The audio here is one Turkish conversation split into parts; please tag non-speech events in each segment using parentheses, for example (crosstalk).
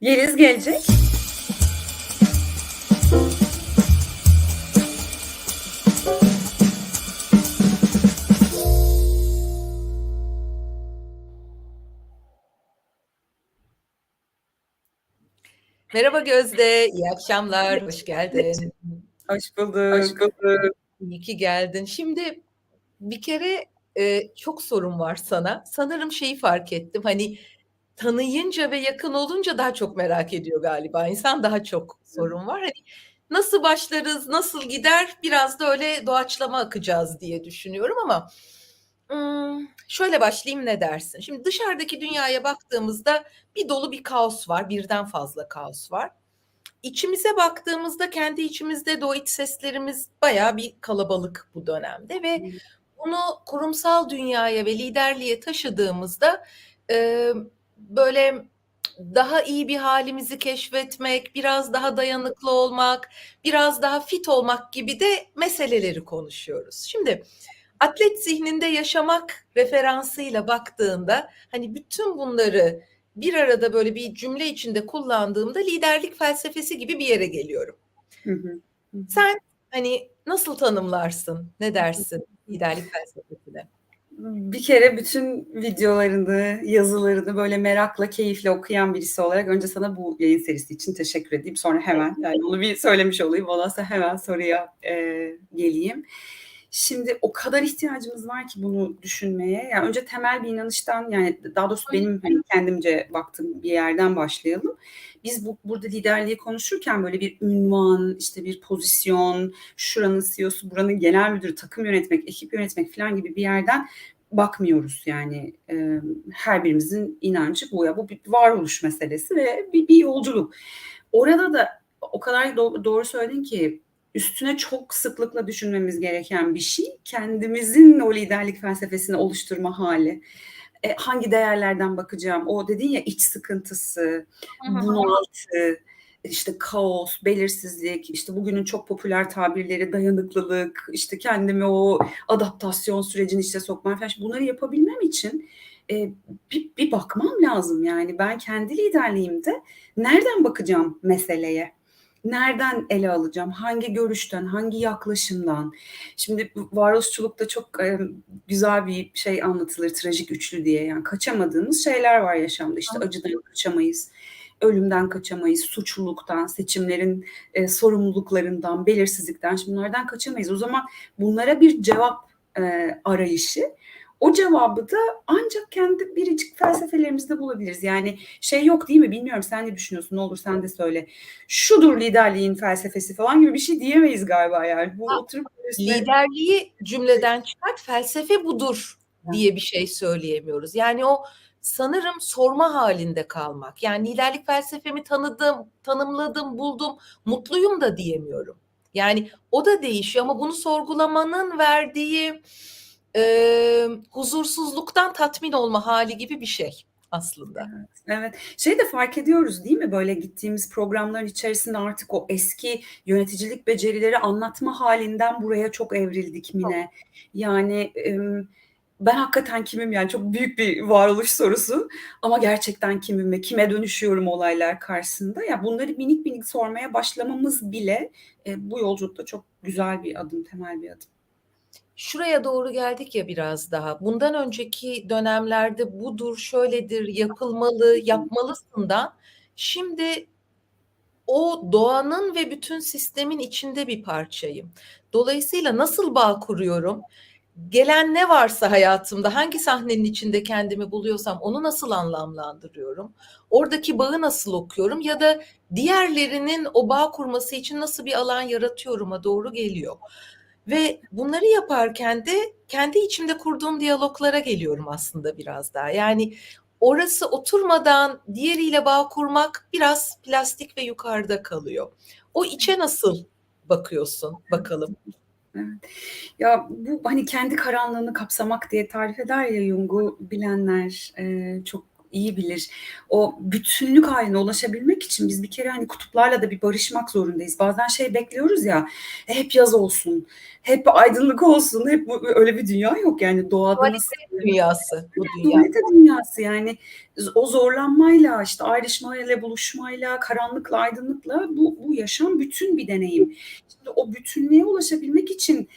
Yeliz gelecek. Merhaba Gözde, iyi akşamlar, hoş geldin. Hoş bulduk. Hoş bulduk. İyi ki geldin. Şimdi bir kere, eee, çok sorum var sana. Sanırım şeyi fark ettim, hani, tanıyınca ve yakın olunca daha çok merak ediyor galiba insan, daha çok sorun var. Hani, nasıl başlarız, nasıl gider, biraz da öyle doğaçlama akacağız diye düşünüyorum ama, şöyle başlayayım, ne dersin? Şimdi dışarıdaki dünyaya baktığımızda bir dolu bir kaos var, birden fazla kaos var. İçimize baktığımızda kendi içimizde de o iç seslerimiz bayağı bir kalabalık bu dönemde ve bunu kurumsal dünyaya ve liderliğe taşıdığımızda, böyle daha iyi bir hâlimizi keşfetmek, biraz daha dayanıklı olmak, biraz daha fit olmak gibi de meseleleri konuşuyoruz. Şimdi atlet zihninde yaşamak referansıyla baktığında, hani, bütün bunları bir arada böyle bir cümle içinde kullandığımda liderlik felsefesi gibi bir yere geliyorum. Hı hı. Sen, hani, nasıl tanımlarsın, ne dersin liderlik felsefesine? Bir kere bütün videolarını, yazılarını böyle merakla, keyifle okuyan birisi olarak önce sana bu yayın serisi için teşekkür edeyim. Sonra hemen, yani onu bir söylemiş olayım. Ondan sonra hemen soruya, eee, geleyim. Şimdi o kadar ihtiyacımız var ki bunu düşünmeye. Yani önce temel bir inanıştan, yani daha doğrusu benim, hani, kendimce baktığım bir yerden başlayalım. Biz bu burada liderliği konuşurken böyle bir ünvan, işte bir pozisyon, şuranın CEO'su, buranın genel müdürü, takım yönetmek, ekip yönetmek filan gibi bir yerden bakmıyoruz yani. Emm, her birimizin inancı bu ya. Bu bir varoluş meselesi ve bir bir yolculuk. Orada da o kadar do doğru söyledin ki üstüne çok sıklıkla düşünmemiz gereken bir şey, kendimizin o liderlik felsefesini oluşturma hâli. Eee, hangi değerlerden bakacağım? O dedin ya iç sıkıntısı, bunaltı, işte kaos, belirsizlik, işte bugünün çok popüler tabirleri dayanıklılık, işte kendimi o adaptasyon sürecinin içine sokmam falan. Bunları yapabilmem için, eee, bir bir bakmam lazım yani. Ben kendi liderliğimde nereden bakacağım meseleye? Nereden ele alacağım? Hangi görüşten, hangi yaklaşımdan? Şimdi varoluşçulukta çok, emm, güzel bir şey anlatılır, trajik üçlü diye. Yani kaçamadığımız şeyler var yaşamda. İşte acıdan kaçamayız, ölümden kaçamayız, suçluluktan, seçimlerin, eee, sorumluluklarından, belirsizlikten. Şimdi bunlardan kaçamayız. O zaman bunlara bir cevap, eee, arayışı. O cevabı da ancak kendi biricik felsefelerimizde bulabiliriz. Yani şey yok değil mi? Bilmiyorum sen ne düşünüyorsun? Ne olur sen de söyle. Şudur liderliğin felsefesi falan gibi bir şey diyemeyiz galiba yani. Bu Ha, oturup üstüne liderliği cümleden çıkart, felsefe budur diye bir şey söyleyemiyoruz. Yani o sanırım sorma hâlinde kalmak. Yani liderlik felsefemi tanıdım, tanımladım, buldum, mutluyum da diyemiyorum. Yani o da değişiyor ama bunu sorgulamanın verdiği, emm, huzursuzluktan tatmin olma hâli gibi bir şey aslında. Evet, evet. Şeyi de fark ediyoruz değil mi? Böyle gittiğimiz programların içerisinde artık o eski yöneticilik becerileri anlatma hâlinden buraya çok evrildik Mine. Yani, emm, ben hakikaten kimim yani? Çok büyük bir varoluş sorusu ama gerçekten kimim ve kime dönüşüyorum olaylar karşısında? Ya bunları minik minik sormaya başlamamız bile, eee, bu yolculukta çok güzel bir adım, temel bir adım. Şuraya doğru geldik ya biraz daha. Bundan önceki dönemlerde budur, şöyledir, yapılmalı, yapmalısından şimdi o doğanın ve bütün sistemin içinde bir parçayım. Dolayısıyla nasıl bağ kuruyorum? Gelen ne varsa hayatımda, hangi sahnenin içinde kendimi buluyorsam onu nasıl anlamlandırıyorum? Oradaki bağı nasıl okuyorum ya da diğerlerinin o bağ kurması için nasıl bir alan yaratıyorum'a doğru geliyor. Ve bunları yaparken de kendi içimde kurduğum diyaloglara geliyorum aslında biraz daha. Yani orası oturmadan diğeriyle bağ kurmak biraz plastik ve yukarıda kalıyor. O içe nasıl bakıyorsun bakalım? Evet. Ya bu, hani, kendi karanlığını kapsamak diye tarif eder ya Jung'u bilenler, eee, çok iyi bilir. O bütünlük haline ulaşabilmek için biz bir kere hani kutuplarla da bir barışmak zorundayız. Bazen şey bekliyoruz ya, e, hep yaz olsun, hep aydınlık olsun, hep öyle bir dünya yok yani doğada Dualite dünyası bu dünya. Dualite dünyası yani o zorlanmayla işte ayrışmayla buluşmayla karanlıkla aydınlıkla bu, bu yaşam bütün bir deneyim. Şimdi o bütünlüğe ulaşabilmek için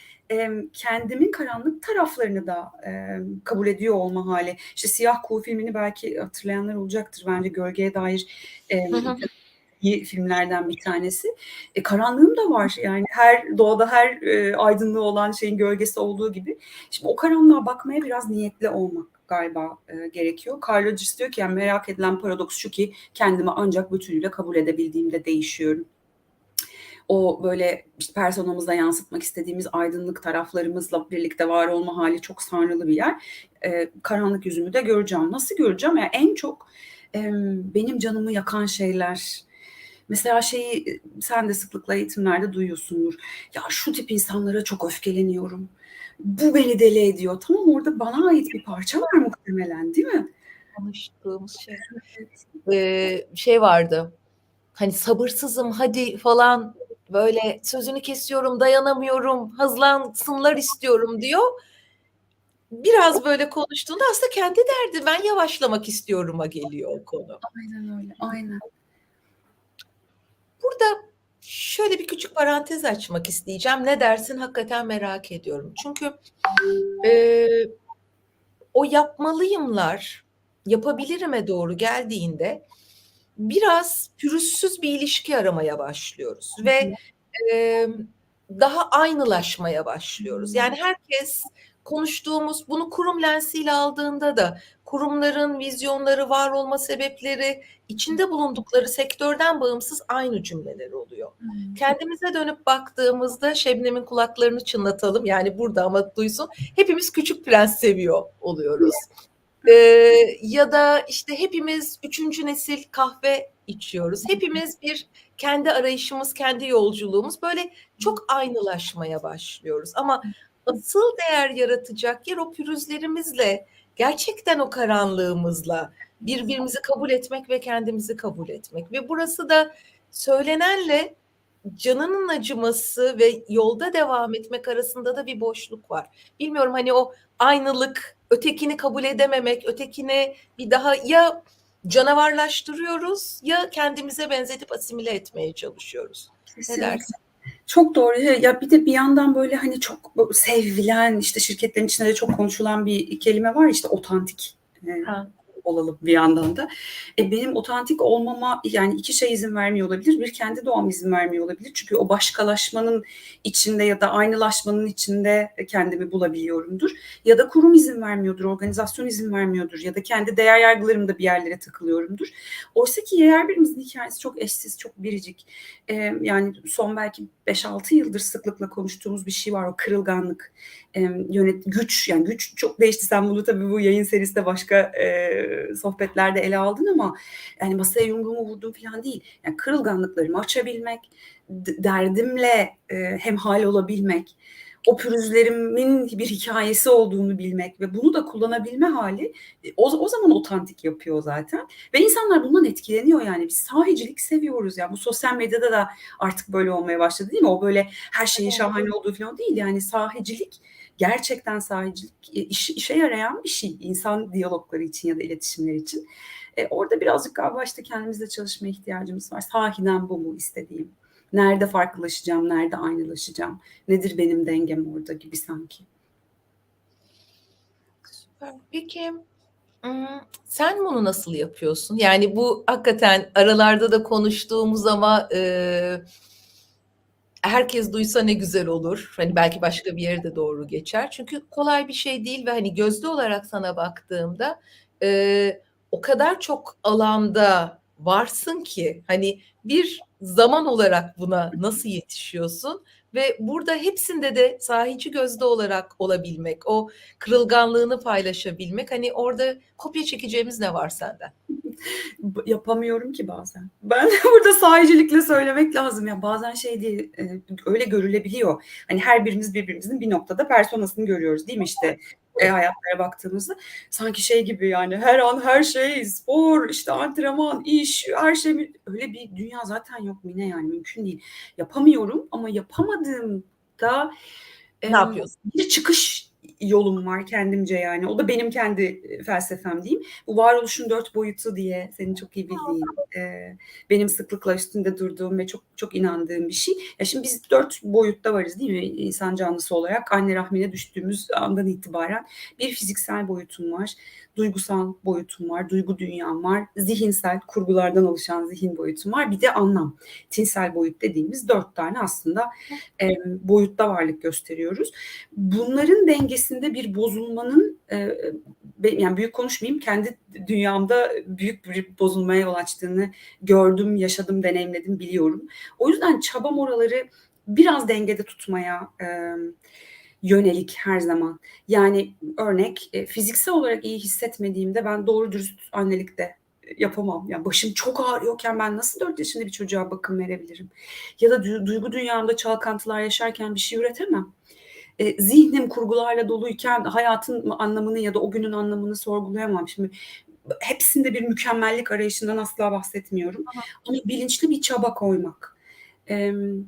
kendimin karanlık taraflarını da kabul ediyor olma hali. İşte Siyah Kuğu filmini belki hatırlayanlar olacaktır bence gölgeye dair iyi filmlerden bir tanesi. E, karanlığım da var yani her doğada her e, aydınlığı olan şeyin gölgesi olduğu gibi. Şimdi o karanlığa bakmaya biraz niyetli olmak galiba e, gerekiyor. Carl Rogers diyor ki yani merak edilen paradoks şu ki kendimi ancak bütünüyle kabul edebildiğimde değişiyorum. O böyle işte personamızda yansıtmak istediğimiz aydınlık taraflarımızla birlikte var olma hali çok sanrılı bir yer. E, karanlık yüzümü de göreceğim. Nasıl göreceğim? Yani en çok e, benim canımı yakan şeyler, Mesela şeyi sen de sıklıkla eğitimlerde duyuyorsundur. Ya şu tip insanlara çok öfkeleniyorum. Bu beni deli ediyor. Tamam orada bana ait bir parça var muhtemelen değil mi? Konuştuğumuz şey. Ee, şey vardı. Hani sabırsızım hadi falan böyle sözünü kesiyorum dayanamıyorum hızlansınlar istiyorum diyor. Biraz böyle konuştuğunda aslında kendi derdi ben yavaşlamak istiyorum'a geliyor o konu. Aynen öyle. Aynen. Burada şöyle bir küçük parantez açmak isteyeceğim. Ne dersin hakikaten merak ediyorum. Çünkü e, o yapmalıyımlar yapabilirime doğru geldiğinde biraz pürüzsüz bir ilişki aramaya başlıyoruz ve e, daha aynılaşmaya başlıyoruz. Yani herkes konuştuğumuz bunu kurum lensiyle aldığında da kurumların vizyonları, var olma sebepleri, içinde bulundukları sektörden bağımsız aynı cümleler oluyor. Kendimize dönüp baktığımızda Şebnem'in kulaklarını çınlatalım. Yani burada ama duysun. Hepimiz Küçük Prens seviyor oluyoruz. Ee, ya da işte hepimiz üçüncü nesil kahve içiyoruz. Hepimiz bir kendi arayışımız, kendi yolculuğumuz böyle çok aynılaşmaya başlıyoruz. Ama asıl değer yaratacak yer o pürüzlerimizle, gerçekten o karanlığımızla birbirimizi kabul etmek ve kendimizi kabul etmek. Ve burası da söylenenle canının acıması ve yolda devam etmek arasında da bir boşluk var. Bilmiyorum hani o aynılık, ötekini kabul edememek, ötekini bir daha ya canavarlaştırıyoruz ya kendimize benzetip asimile etmeye çalışıyoruz. Ne dersin? Çok doğru. Ya bir de bir yandan böyle hani çok sevilen işte şirketlerin içinde de çok konuşulan bir kelime var işte otantik. Ha. Olalım bir yandan da. E, benim otantik olmama yani iki şey izin vermiyor olabilir. Bir kendi doğam izin vermiyor olabilir. Çünkü o başkalaşmanın içinde ya da aynılaşmanın içinde kendimi bulabiliyorumdur. Ya da kurum izin vermiyordur, organizasyon izin vermiyordur ya da kendi değer yargılarımda bir yerlere takılıyorumdur. Oysa ki her birimizin hikayesi çok eşsiz, çok biricik. E, yani son belki 5-6 yıldır sıklıkla konuştuğumuz bir şey var o kırılganlık. E, yönet güç yani güç çok değişti. Sen bunu tabii bu yayın serisinde başka e, sohbetlerde ele aldın ama yani masaya yumruğumu vurdum falan değil. Yani kırılganlıklarımı açabilmek, derdimle e, hemhal olabilmek, o pürüzlerimin bir hikayesi olduğunu bilmek ve bunu da kullanabilme hali o, o zaman otantik yapıyor zaten. Ve insanlar bundan etkileniyor yani. Biz sahicilik seviyoruz ya. Bu sosyal medyada da artık böyle olmaya başladı değil mi? O böyle her şeyin şahane olduğu falan değil. Yani sahicilik gerçekten sahicilik iş, işe yarayan bir şey insan diyalogları için ya da iletişimler için. E, orada birazcık galiba işte kendimizle çalışmaya ihtiyacımız var. Sahiden bu mu istediğim? Nerede farklılaşacağım, nerede aynılaşacağım? Nedir benim dengem orada gibi sanki. Süper. Peki sen bunu nasıl yapıyorsun? Yani bu hakikaten aralarda da konuştuğumuz ama e, herkes duysa ne güzel olur. Hani belki başka bir yere de doğru geçer. Çünkü kolay bir şey değil ve hani gözde olarak sana baktığımda e, o kadar çok alanda varsın ki hani bir zaman olarak buna nasıl yetişiyorsun ve burada hepsinde de sahici gözde olarak olabilmek, o kırılganlığını paylaşabilmek hani orada kopya çekeceğimiz ne var senden? Yapamıyorum ki bazen. Ben (laughs) burada sahicilikle söylemek lazım ya bazen şey değil öyle görülebiliyor. Hani her birimiz birbirimizin bir noktada personasını görüyoruz değil mi işte eee, hayatlara baktığımızda sanki şey gibi yani her an her şey spor, işte antrenman, iş, her şey öyle bir dünya zaten yok Mine yani mümkün değil. Yapamıyorum ama yapamadığımda, Ne emm, yapıyorsun? bir çıkış yolum var kendimce yani. O da benim kendi, eee, felsefem diyeyim. Bu varoluşun 4 boyutu diye senin çok iyi bildiğin, eee, benim sıklıkla üstünde durduğum ve çok çok inandığım bir şey. Ya, şimdi biz 4 boyutta varız değil mi insan canlısı olarak? Anne rahmine düştüğümüz andan itibaren bir fiziksel boyutum var, duygusal boyutum var, duygu dünyam var, zihinsel kurgulardan oluşan zihin boyutum var, bir de anlam, tinsel boyut dediğimiz 4 tane aslında, emm, boyutta varlık gösteriyoruz. Bunların dengesinde bir bozulmanın, be yani büyük konuşmayayım, kendi dünyamda büyük bir bozulmaya yol açtığını gördüm, yaşadım, deneyimledim, biliyorum. O yüzden çabam oraları biraz dengede tutmaya, emm, yönelik her zaman. Yani örnek, eee, fiziksel olarak iyi hissetmediğimde ben doğru dürüst annelik de, eee, yapamam. Ya, başım çok ağrıyorken ben nasıl 4 yaşında bir çocuğa bakım verebilirim? Ya da duy duygu dünyamda çalkantılar yaşarken bir şey üretemem. Eee, zihnim kurgularla doluyken hayatın anlamını ya da o günün anlamını sorgulayamam. Şimdi hepsinde bir mükemmellik arayışından asla bahsetmiyorum hı. ama bilinçli bir çaba koymak, emm,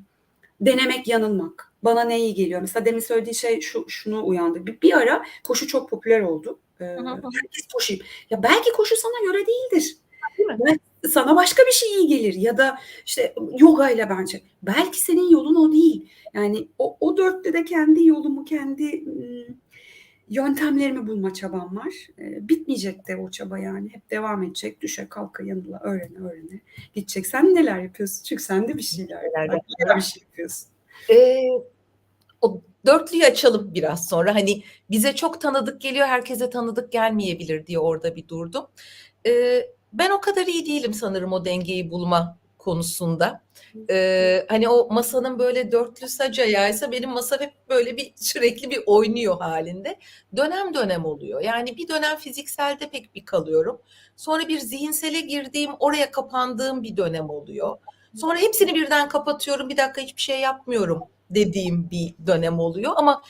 denemek, yanılmak, bana ne iyi geliyor? Mesela demin söylediğin şey şu şunu uyandırdı. Bir bir ara koşu çok popüler oldu. Hı. herkes koşayım. Ya, belki koşu sana göre değildir. Değil mi? Belki sana başka bir şey iyi gelir ya da işte yogayla bence. Belki senin yolun o değil. Yani o o 4'te de kendi yolumu, kendi, yöntemlerimi bulma çabam var. Eee, bitmeyecek de o çaba yani. Hep devam edecek. Düşe kalka, yanıla, öğrene öğrene gidecek. Sen neler yapıyorsun? Çünkü sen de bir şeyler bir şey yapıyorsun. Eee, o dörtlüyü açalım biraz sonra. Hani, bize çok tanıdık geliyor, herkese tanıdık gelmeyebilir diye orada bir durdum. Eee, ben o kadar iyi değilim sanırım o dengeyi bulma konusunda. Eee, hani, o masanın böyle dörtlü sac ayağıysa benim masam hep böyle bir (laughs) sürekli bir oynuyor hâlinde. Dönem dönem oluyor. Yani bir dönem fizikselde pek bir kalıyorum. Sonra bir zihinsele girdiğim, oraya kapandığım bir dönem oluyor. Sonra hepsini birden kapatıyorum, "Bir dakika hiçbir şey yapmıyorum." dediğim bir dönem oluyor ama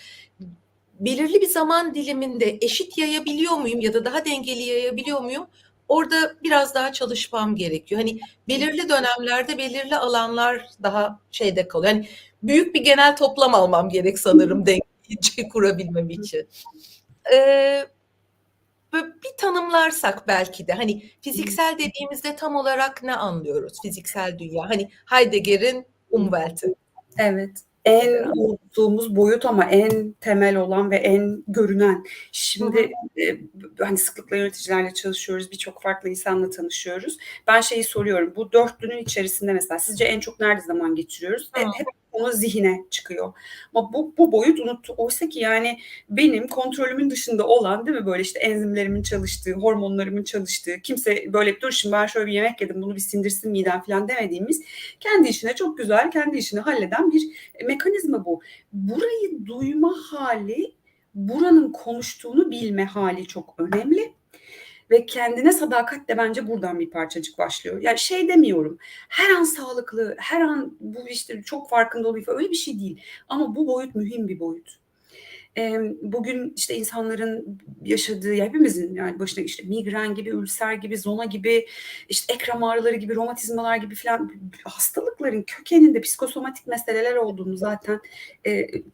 belirli bir zaman diliminde eşit yayabiliyor muyum ya da daha dengeli yayabiliyor muyum? Orada biraz daha çalışmam gerekiyor. Hani, belirli dönemlerde belirli alanlar daha şeyde kalıyor. Hani, büyük bir genel toplam almam gerek sanırım dengeyi (laughs) kurabilmem için. Böyle bir tanımlarsak belki de, hani, fiziksel dediğimizde tam olarak ne anlıyoruz fiziksel dünya? Hani, Heidegger'in Umwelt'i. Evet. En unuttuğumuz boyut ama en temel olan ve en görünen. Şimdi, b hani, sıklıkla yöneticilerle çalışıyoruz, birçok farklı insanla tanışıyoruz. Ben şeyi soruyorum, bu dörtlünün içerisinde mesela sizce en çok nerede zaman geçiriyoruz? E, Hıı. hep konu zihine çıkıyor. Ama bu bu boyut unuttu Oysaki yani benim kontrolümün dışında olan, değil mi, böyle, işte, enzimlerimin çalıştığı, hormonlarımın çalıştığı, kimse böyle, "Dur şimdi ben şöyle bir yemek yedim, bunu bir sindirsin midem." filan demediğimiz, kendi işine çok güzel, kendi işini halleden bir, mekanizma bu. Burayı duyma hâli, buranın konuştuğunu bilme hâli çok önemli ve kendine sadakat de bence buradan bir parçacık başlıyor. Ya, şey demiyorum, her an sağlıklı, her an bu, işte, çok farkında falan, öyle bir şey değil ama bu boyut mühim bir boyut. Bugün, işte, insanların yaşadığı, ya hepimizin yani başına, işte, migren gibi, ülser gibi, zona gibi, işte, ekrem ağrıları gibi, romatizmalar gibi filan hastalıkların kökeninde psikosomatik meseleler olduğunu zaten,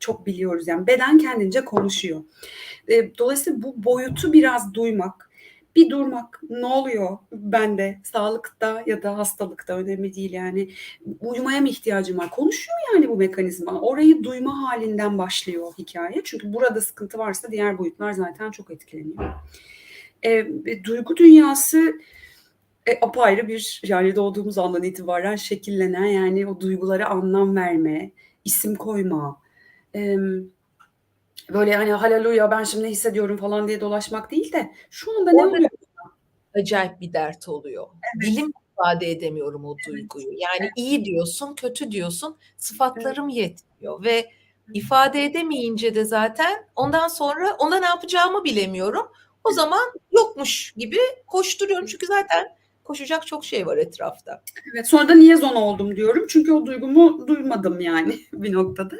çok biliyoruz. Yani beden kendince konuşuyor. Dolayısıyla bu boyutu biraz duymak, bir durmak, ne oluyor bende, sağlıkta ya da hastalıkta önemli değil yani. Uyumaya mı ihtiyacım var? Konuşuyor yani bu mekanizma. Orayı duyma hâlinden başlıyor hikâye. Çünkü burada sıkıntı varsa diğer boyutlar zaten çok etkileniyor. Eee, b duygu dünyası, eee, apayrı bir yani doğduğumuz andan itibaren şekillenen, yani o duygulara anlam verme, isim koyma, emm, böyle, hani, haleluya ben şimdi ne hissediyorum falan diye dolaşmak değil de şu anda ne oluyor acayip bir dert oluyor. Evet. Dilimle ifade edemiyorum o Evet. duyguyu. Yani Evet. iyi diyorsun, kötü diyorsun, Evet. sıfatlarım yetmiyor ve Evet. ifade edemeyince de zaten ondan sonra ona ne yapacağımı bilemiyorum. O Evet. zaman yokmuş gibi koşturuyorum çünkü zaten koşacak çok şey var etrafta. Evet, sonra da niye zona oldum diyorum. Çünkü o duygumu duymadım yani (laughs) bir noktada.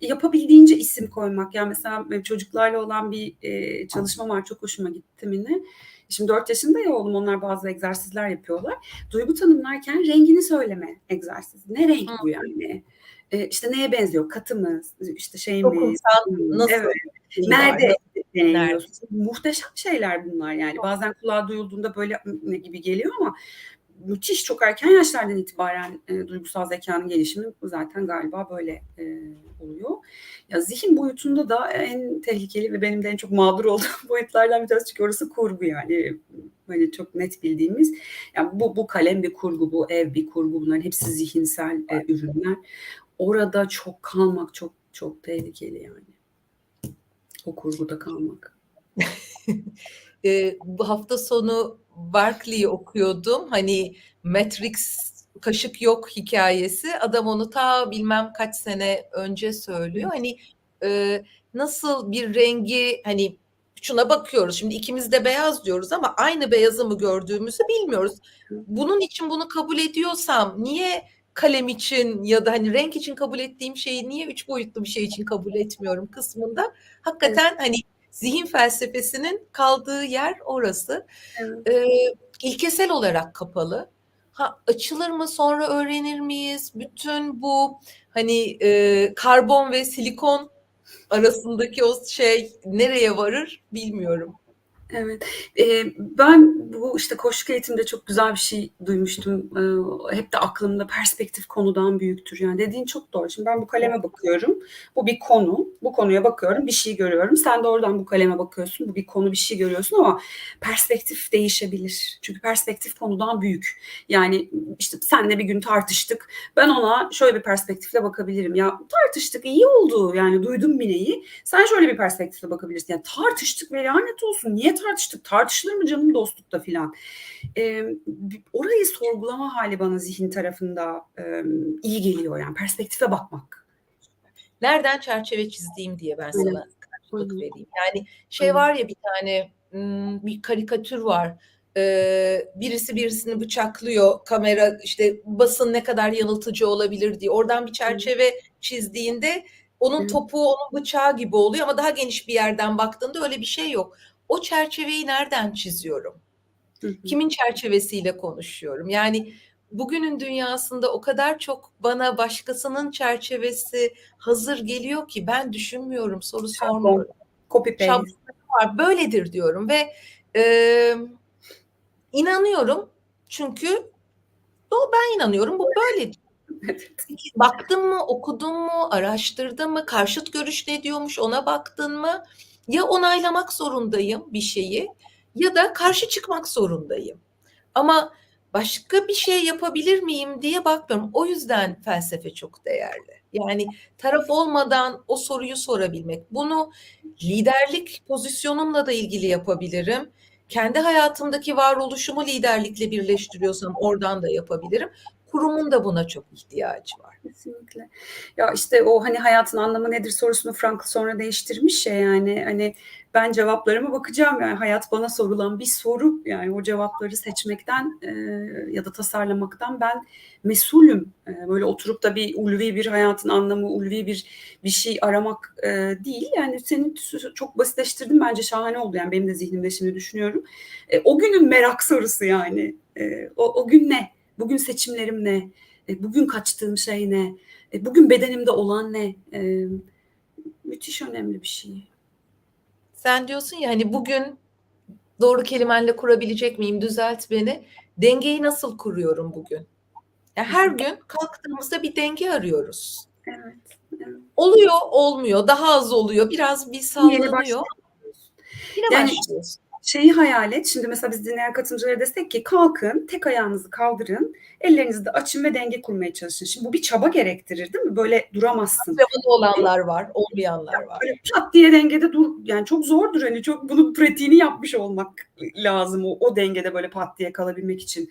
Yapabildiğince isim koymak. Yani mesela çocuklarla olan bir e, çalışma var. Çok hoşuma gitti Mine. Şimdi 4 yaşında ya oğlum onlar bazı egzersizler yapıyorlar. Duygu tanımlarken rengini söyleme egzersizi. Ne renk bu yani? E, işte neye benziyor? Katı mı? İşte şey mi? Dokunsal nasıl? Evet. Nerede deneyimliyorsun? Muhteşem şeyler bunlar yani. Bazen kulağa duyulduğunda böyle "Hı, ne gibi geliyor ama müthiş çok erken yaşlardan itibaren e, duygusal zekanın gelişimi zaten galiba böyle e, oluyor. Ya zihin boyutunda da en tehlikeli ve benim de en çok mağdur (laughs) olduğum boyutlardan bir tanesi çünkü orası kurgu yani böyle çok net bildiğimiz. Yani bu bu kalem bir kurgu, bu ev bir kurgu. Bunların hepsi zihinsel e, ürünler. Orada çok kalmak çok çok tehlikeli yani. O kurguda kalmak. Ee, (laughs) bu hafta sonu Barclay'i okuyordum. Hani Matrix kaşık yok hikayesi. Adam onu ta bilmem kaç sene önce söylüyor. Hani e, nasıl bir rengi hani şuna bakıyoruz. Şimdi ikimiz de beyaz diyoruz ama aynı beyazı mı gördüğümüzü bilmiyoruz. Bunun için bunu kabul ediyorsam niye kalem için ya da hani renk için kabul ettiğim şeyi niye üç boyutlu bir şey için kabul etmiyorum kısmında hakikaten hani zihin felsefesinin kaldığı yer orası. Evet. Ee, ilkesel olarak kapalı. Ha, açılır mı sonra öğrenir miyiz? Bütün bu hani e, karbon ve silikon arasındaki o şey nereye varır bilmiyorum. Evet. Ee, ben bu işte koşuk eğitimde çok güzel bir şey duymuştum. Ee, hep de aklımda perspektif konudan büyüktür. Yani dediğin çok doğru. Şimdi ben bu kaleme bakıyorum. Bu bir konu. Bu konuya bakıyorum. Bir şey görüyorum. Sen de oradan bu kaleme bakıyorsun. Bu bir konu bir şey görüyorsun ama perspektif değişebilir. Çünkü perspektif konudan büyük. Yani işte senle bir gün tartıştık. Ben ona şöyle bir perspektifle bakabilirim. Ya tartıştık iyi oldu. Yani duydum Mine'yi. Sen şöyle bir perspektifle bakabilirsin. Yani tartıştık ve lanet olsun. Niye tartıştık? Tartışılır mı canım dostlukta filan? Ee, orayı sorgulama hali bana zihin tarafında e, iyi geliyor. Yani perspektife bakmak. Nereden çerçeve çizdiğim diye ben sana Evet. karşılık Hı vereyim. Yani şey Hı. var ya bir tane bir karikatür var. Birisi birisini bıçaklıyor. Kamera işte basın ne kadar yanıltıcı olabilir diye. Oradan bir çerçeve çizdiğinde onun topuğu onun bıçağı gibi oluyor ama daha geniş bir yerden baktığında öyle bir şey yok. O çerçeveyi nereden çiziyorum? Kimin çerçevesiyle konuşuyorum? Yani bugünün dünyasında o kadar çok bana başkasının çerçevesi hazır geliyor ki ben düşünmüyorum, soru sormuyorum. Copy paste. Var, böyledir diyorum ve e, inanıyorum çünkü o ben inanıyorum bu böyle. (laughs) Baktın mı, okudun mu, araştırdın mı, karşıt görüş ne diyormuş ona baktın mı? Ya onaylamak zorundayım bir şeyi ya da karşı çıkmak zorundayım. Ama başka bir şey yapabilir miyim diye bakmıyorum. O yüzden felsefe çok değerli. Yani taraf olmadan o soruyu sorabilmek. Bunu liderlik pozisyonumla da ilgili yapabilirim. Kendi hayatımdaki varoluşumu liderlikle birleştiriyorsam oradan da yapabilirim. Kurumun da buna çok ihtiyacı var. Kesinlikle. Ya işte o hani hayatın anlamı nedir sorusunu Frankl sonra değiştirmiş ya yani hani ben cevaplarıma bakacağım yani hayat bana sorulan bir soru yani o cevapları seçmekten e, ya da tasarlamaktan ben mesulüm. E, böyle oturup da bir ulvi bir hayatın anlamı, ulvi bir bir şey aramak e, değil. Yani senin çok basitleştirdin bence şahane oldu yani benim de zihnimde şimdi düşünüyorum. E, o günün merak sorusu yani. E, o, o gün ne? Bugün seçimlerim ne? E, bugün kaçtığım şey ne? E, bugün bedenimde olan ne? E, müthiş önemli bir şey. Sen diyorsun ya hani bugün doğru kelimenle kurabilecek miyim? Düzelt beni. Dengeyi nasıl kuruyorum bugün? Ya her gün kalktığımızda bir denge arıyoruz. Evet. evet. Oluyor, olmuyor. Daha az oluyor. Biraz bir sallanıyor. başlıyoruz. Yine Yani başlıyoruz. Şeyi hayal et. Şimdi mesela biz dinleyen katılımcılara desek ki kalkın, tek ayağınızı kaldırın, ellerinizi de açın ve denge kurmaya çalışın. Şimdi bu bir çaba gerektirir değil mi? Böyle duramazsın. Antrenmanı olanlar var, olmayanlar var. Böyle pat diye dengede dur. Yani çok zordur hani çok bunun pratiğini yapmış olmak lazım o, o dengede böyle pat diye kalabilmek için.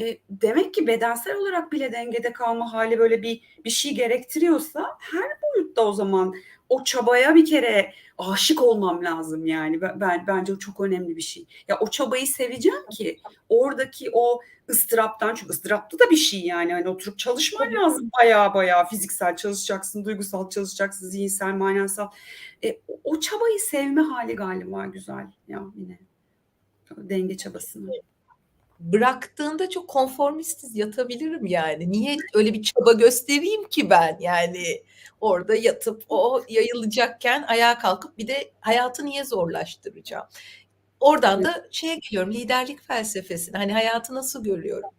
E, demek ki bedensel olarak bile dengede kalma hali böyle bir bir şey gerektiriyorsa her boyutta o zaman o çabaya bir kere aşık olmam lazım yani. Ben, ben bence o çok önemli bir şey. Ya o çabayı seveceğim ki oradaki o ıstıraptan çünkü ıstıraplı da bir şey yani hani oturup çalışman lazım bayağı bayağı fiziksel çalışacaksın, duygusal çalışacaksın, zihinsel, manasal. E, o- o çabayı sevme hali galiba güzel ya yine. Denge çabasını. Bıraktığında çok konformistiz yatabilirim yani. Niye öyle bir çaba göstereyim ki ben? Yani orada yatıp o yayılacakken ayağa kalkıp bir de hayatı niye zorlaştıracağım? Oradan da şeye geliyorum liderlik felsefesine. Hani hayatı nasıl görüyorum?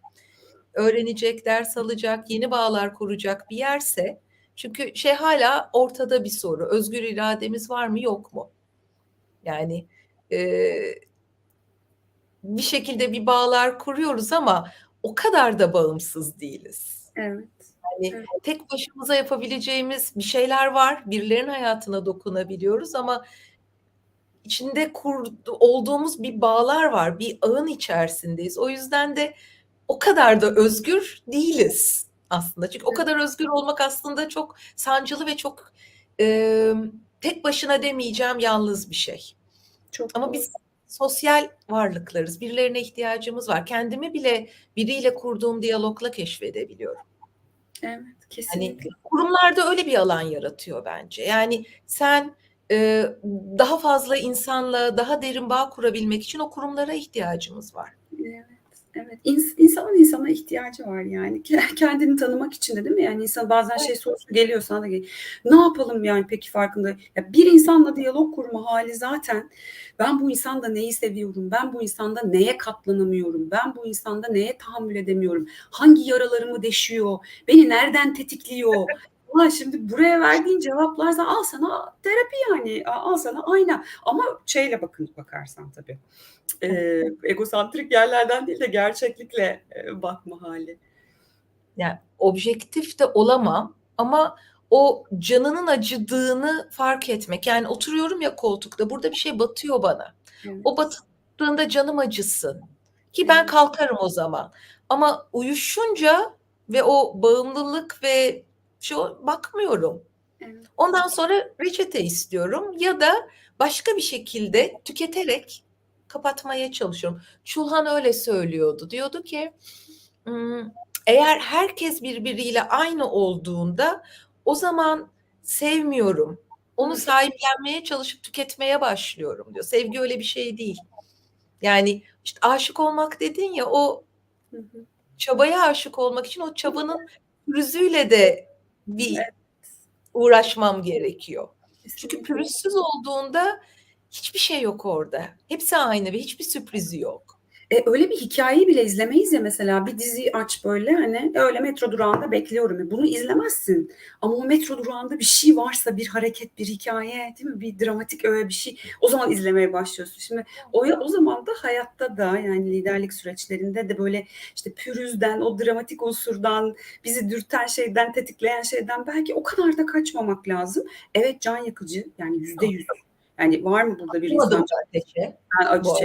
Öğrenecek, ders alacak, yeni bağlar kuracak bir yerse çünkü şey hala ortada bir soru. Özgür irademiz var mı yok mu? Yani eee bir şekilde bir bağlar kuruyoruz ama o kadar da bağımsız değiliz. Evet. Yani Evet. tek başımıza yapabileceğimiz bir şeyler var. Birilerinin hayatına dokunabiliyoruz ama içinde kurdu, olduğumuz bir bağlar var. Bir ağın içerisindeyiz. O yüzden de o kadar da özgür değiliz aslında. Çünkü o kadar özgür olmak aslında çok sancılı ve çok e, tek başına demeyeceğim yalnız bir şey. Çok Ama doğru. biz sosyal varlıklarız. Birilerine ihtiyacımız var. Kendimi bile biriyle kurduğum diyalogla keşfedebiliyorum. Evet, Hani kesinlikle. kurumlarda öyle bir alan yaratıyor bence. Yani sen e, daha fazla insanla daha derin bağ kurabilmek için o kurumlara ihtiyacımız var. Evet, evet. İns- insanın insana ihtiyacı var yani. Ke- Kendini tanımak için de değil mi? Yani insan bazen şey sorusu geliyor sana da geliyor. Ne yapalım yani peki farkında? Ya bir insanla diyalog kurma hali zaten ben bu insanda neyi seviyorum? Ben bu insanda neye katlanamıyorum? Ben bu insanda neye tahammül edemiyorum? Hangi yaralarımı deşiyor? Beni nereden tetikliyor? (laughs) Ulan şimdi buraya verdiğin cevaplar zaten al sana terapi yani al sana ayna ama şeyle bakın bakarsan tabii e, egosantrik yerlerden değil de gerçeklikle e, bakma hali. Yani objektif de olamam ama o canının acıdığını fark etmek. Yani oturuyorum ya koltukta burada bir şey batıyor bana. Evet. O battığında canım acısın. Ki ben Evet. kalkarım o zaman. Ama uyuşunca ve o bağımlılık ve şu bakmıyorum. Evet. Ondan sonra reçete istiyorum ya da başka bir şekilde tüketerek kapatmaya çalışıyorum. Çulhan öyle söylüyordu. Diyordu ki "Hmm, eğer herkes birbiriyle aynı olduğunda o zaman sevmiyorum. Onu sahiplenmeye çalışıp tüketmeye başlıyorum diyor. Sevgi öyle bir şey değil. Yani işte aşık olmak dedin ya o çabaya aşık olmak için o çabanın pürüzüyle de bir Evet. uğraşmam gerekiyor. Çünkü pürüzsüz olduğunda hiçbir şey yok orada. Hepsi aynı ve hiçbir sürprizi yok. E, öyle bir hikayeyi bile izlemeyiz ya mesela bir diziyi aç böyle hani öyle metro durağında bekliyorum. E, Bunu izlemezsin. Ama o metro durağında bir şey varsa bir hareket, bir hikaye değil mi? Bir dramatik öyle bir şey. O zaman izlemeye başlıyorsun. Şimdi o, o zaman da hayatta da yani liderlik süreçlerinde de böyle işte pürüzden, o dramatik unsurdan, bizi dürten şeyden, tetikleyen şeyden belki o kadar da kaçmamak lazım. Evet can yakıcı yani yüzde yüz. Yani var mı burada bir insan acı Bu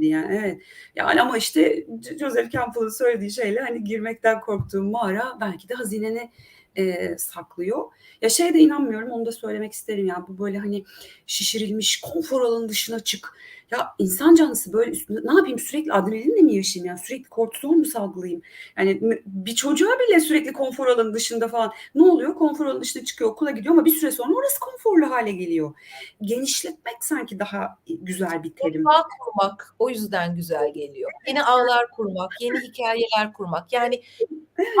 diye. Evet. Yani ama işte Joseph Campbell'ın söylediği şeyle hani girmekten korktuğum mağara belki de hazineni e, saklıyor. Ya şeye de inanmıyorum onu da söylemek isterim ya bu böyle hani şişirilmiş konfor alanı dışına çık. Ya insan canlısı böyle üstünde ne yapayım sürekli adrenalinle mi yaşayayım ya sürekli kortizol mu salgılayayım? Yani bir çocuğa bile sürekli konfor alanı dışında falan ne oluyor? Konfor alanı dışına çıkıyor okula gidiyor ama bir süre sonra orası konforlu hale geliyor. Genişletmek sanki daha güzel bir terim. Bağ kurmak o yüzden güzel geliyor. Yeni ağlar kurmak, yeni hikayeler kurmak. Yani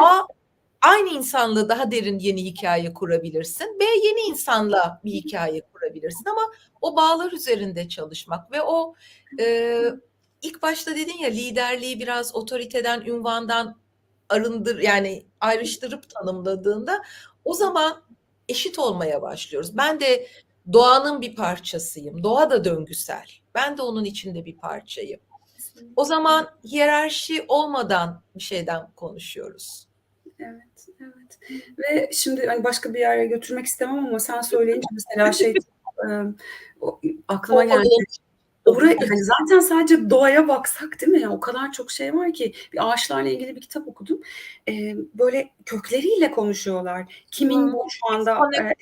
A aynı insanla daha derin yeni hikaye kurabilirsin. B yeni insanla bir hikaye kurabilirsin ama o bağlar üzerinde çalışmak ve o e, ilk başta dedin ya liderliği biraz otoriteden, ünvandan arındır yani ayrıştırıp tanımladığında o zaman eşit olmaya başlıyoruz. Ben de doğanın bir parçasıyım. Doğa da döngüsel. Ben de onun içinde bir parçayım. O zaman hiyerarşi olmadan bir şeyden konuşuyoruz. Evet, evet. Ve şimdi hani başka bir yere götürmek istemem ama sen söyleyince mesela şey (laughs) aklıma geldi. Oraya yani zaten sadece doğaya baksak değil mi? Yani o kadar çok şey var ki bir ağaçlarla ilgili bir kitap okudum. Ee, böyle kökleriyle konuşuyorlar. Kimin Hı. bu şu anda e,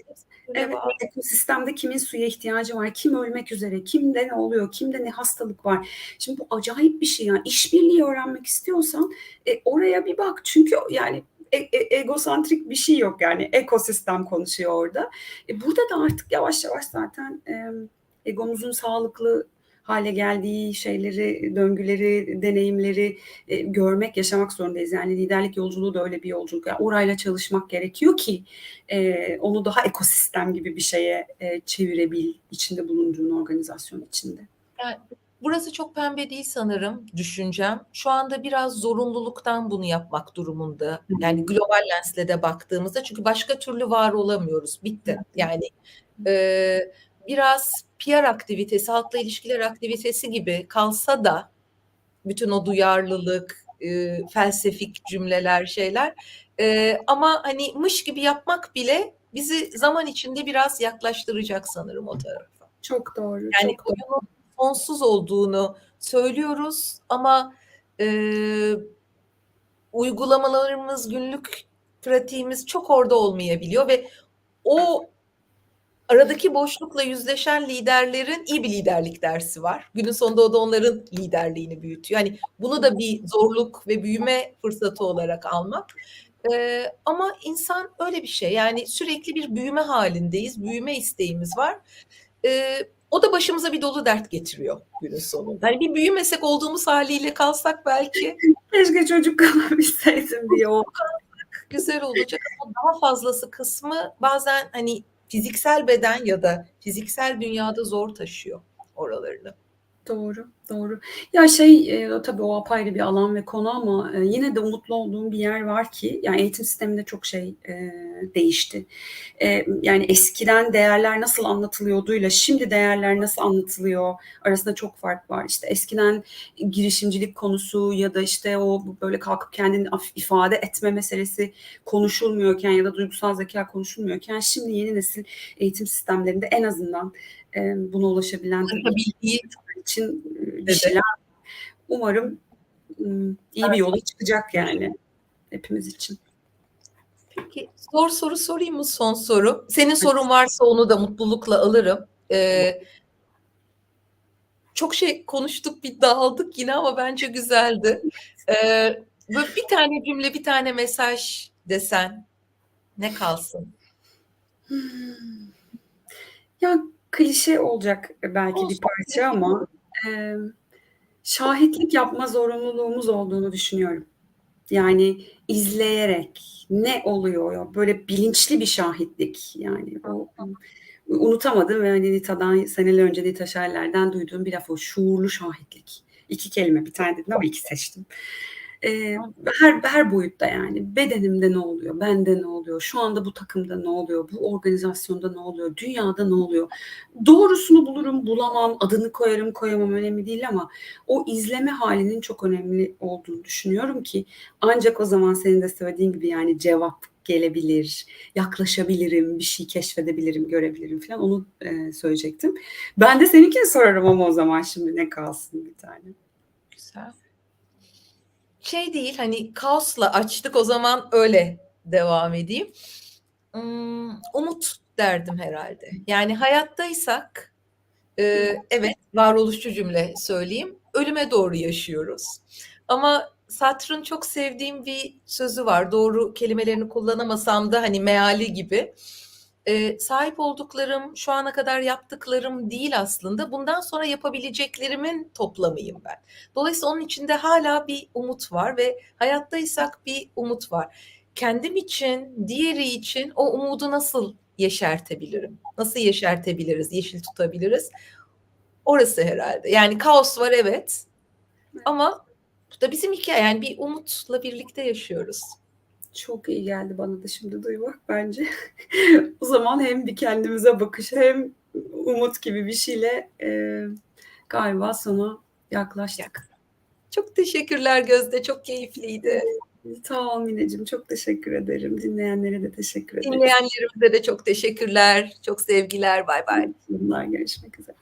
evet, ekosistemde kimin suya ihtiyacı var? Kim ölmek üzere? Kimde ne oluyor? Kimde ne hastalık var? Şimdi bu acayip bir şey yani. İşbirliği öğrenmek istiyorsan e, oraya bir bak. Çünkü yani e- e- egosantrik bir şey yok yani. Ekosistem konuşuyor orada. E, burada da artık yavaş yavaş zaten e, egomuzun sağlıklı hale geldiği şeyleri, döngüleri, deneyimleri e, görmek, yaşamak zorundayız. Yani liderlik yolculuğu da öyle bir yolculuk. Yani orayla çalışmak gerekiyor ki e, onu daha ekosistem gibi bir şeye e, çevirebil içinde bulunduğun organizasyon içinde. Yani burası çok pembe değil sanırım düşüncem. Şu anda biraz zorunluluktan bunu yapmak durumunda. Yani global lensle de baktığımızda çünkü başka türlü var olamıyoruz. Bitti. Yani e, biraz PR aktivitesi, halkla ilişkiler aktivitesi gibi kalsa da bütün o duyarlılık, e, felsefik cümleler, şeyler e, ama hani mış gibi yapmak bile bizi zaman içinde biraz yaklaştıracak sanırım o tarafa. Çok doğru. Yani çok doğru. Sonsuz olduğunu söylüyoruz ama e, uygulamalarımız, günlük pratiğimiz çok orada olmayabiliyor ve o aradaki boşlukla yüzleşen liderlerin iyi bir liderlik dersi var. Günün sonunda o da onların liderliğini büyütüyor. Yani bunu da bir zorluk ve büyüme fırsatı olarak almak. Ee, ama insan öyle bir şey. Yani sürekli bir büyüme halindeyiz. Büyüme isteğimiz var. Ee, o da başımıza bir dolu dert getiriyor günün sonunda. Hani bir büyümesek olduğumuz haliyle kalsak belki Keşke çocuk kalabilseydim diye o. güzel olacak ama daha fazlası kısmı bazen hani fiziksel beden ya da fiziksel dünyada zor taşıyor oralarını. Doğru, doğru. Ya şey e, tabii o apayrı bir alan ve konu ama e, yine de umutlu olduğum bir yer var ki yani eğitim sisteminde çok şey e, değişti. E, yani eskiden değerler nasıl anlatılıyorduyla şimdi değerler nasıl anlatılıyor arasında çok fark var. İşte eskiden girişimcilik konusu ya da işte o böyle kalkıp kendini ifade etme meselesi konuşulmuyorken ya da duygusal zeka konuşulmuyorken şimdi yeni nesil eğitim sistemlerinde en azından e, buna ulaşabilen için e, bir şeyler umarım ım, iyi bir yola çıkacak yani hepimiz için. Peki zor soru sorayım mı son soru? Senin sorun varsa onu da mutlulukla alırım. Ee, çok şey konuştuk bir dağıldık yine ama bence güzeldi. Ee, böyle bir tane cümle bir tane mesaj desen ne kalsın? Hmm. Ya klişe olacak belki bir Olsun. parça ama e, şahitlik yapma zorunluluğumuz olduğunu düşünüyorum. Yani izleyerek ne oluyor böyle bilinçli bir şahitlik yani o unutamadım ve hani Nita'dan seneler önce Nita Şerler'den duyduğum bir laf o şuurlu şahitlik. İki kelime bir tane dedim ama iki seçtim. Ee, her her boyutta yani bedenimde ne oluyor, bende ne oluyor, şu anda bu takımda ne oluyor, bu organizasyonda ne oluyor, dünyada ne oluyor. Doğrusunu bulurum, bulamam, adını koyarım, koyamam önemli değil ama o izleme halinin çok önemli olduğunu düşünüyorum ki ancak o zaman senin de söylediğin gibi yani cevap gelebilir, yaklaşabilirim, bir şey keşfedebilirim, görebilirim falan onu e, söyleyecektim. Ben de seninkini sorarım ama o zaman şimdi ne kalsın bir tane. Güzel. Şey değil hani kaosla açtık o zaman öyle devam edeyim. Hmm, umut derdim herhalde. Yani hayattaysak e, evet varoluşçu cümle söyleyeyim. Ölüme doğru yaşıyoruz. Ama Sartre'ın çok sevdiğim bir sözü var. Doğru kelimelerini kullanamasam da hani meali gibi. E, sahip olduklarım, şu ana kadar yaptıklarım değil aslında. Bundan sonra yapabileceklerimin toplamıyım ben. Dolayısıyla onun içinde hala bir umut var ve hayattaysak bir umut var. Kendim için, diğeri için o umudu nasıl yeşertebilirim? Nasıl yeşertebiliriz, yeşil tutabiliriz? Orası herhalde. Yani kaos var evet. Ama bu da bizim hikaye. Yani bir umutla birlikte yaşıyoruz. Çok iyi geldi bana da şimdi duymak bence. (laughs) o zaman hem bir kendimize bakış hem umut gibi bir şeyle e, galiba sona yaklaştık. Çok teşekkürler Gözde. Çok keyifliydi. Sağ ol Mineciğim. Çok teşekkür ederim. Dinleyenlere de teşekkür ederim. Dinleyenlerimize de çok teşekkürler. Çok sevgiler. Bay bay. Bunlar görüşmek üzere.